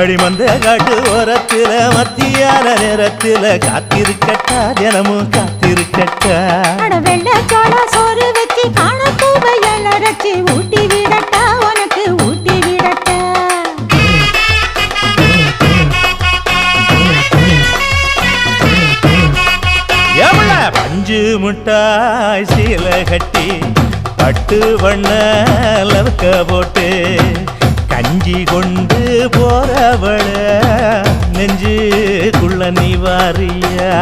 அடிமந்த காட்டு ஓரத்துல மத்தியான நேரத்துல காத்திருக்கட்டா தினமும் காத்திருக்கட்டா. வெள்ளை சோள சோறு வச்சு காண பூவையல் அரைச்சி ஊட்டி விடட்டா உனக்கு ஊட்டி விடட்டா. எவ்வள பஞ்சு முட்டாய் சீல கட்டி பட்டு வண்ண லவக்க போட்டு கஞ்சி கொண்டு போறவள நெஞ்சுக்குள்ள நீ வாரியா?